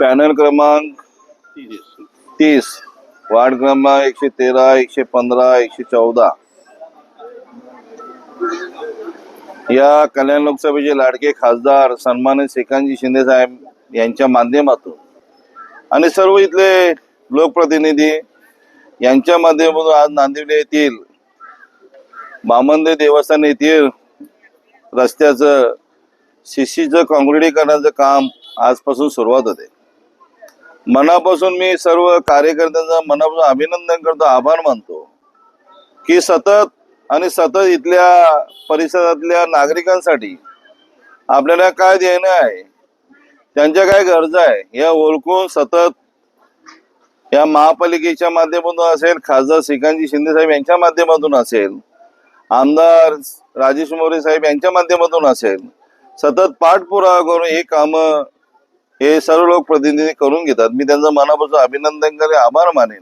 Panel क्रमांक तीस. Ward क्रमांक एकशे तेरा एकशे पंधरा एकशे चौदा. या कल्याण लोकसभेचे लाडके खासदार सन्मानित श्रीकांतजी शिंदे साहेब यांच्या माध्यमातून आणि सर्व इथले लोकप्रतिनिधी यांच्या माध्यमातून आज नांदिवली येथील बामंदे देवस्थान येथील रस्त्याचं शिशीचं काँक्रिटीकरणाचं काम आजपासून सुरुवात होते. मनापासून मी सर्व कार्यकर्त्यांचं मनापासून अभिनंदन करतो आभार मानतो. की सतत आणि सतत इथल्या परिसरातल्या नागरिकांसाठी आपल्याला काय देणं आहे त्यांच्या काय गरजा आहे या ओळखून सतत या महापालिकेच्या माध्यमातून असेल खासदार श्रीकांतजी शिंदे साहेब यांच्या माध्यमातून असेल आमदार राजेश मोरे साहेब यांच्या माध्यमातून असेल सतत पाठपुरावा करून हे कामं हे सर्व लोक प्रतिनिधी करून घेतात. मी त्यांचं मनापासून अभिनंदन करेन आभार मानेन.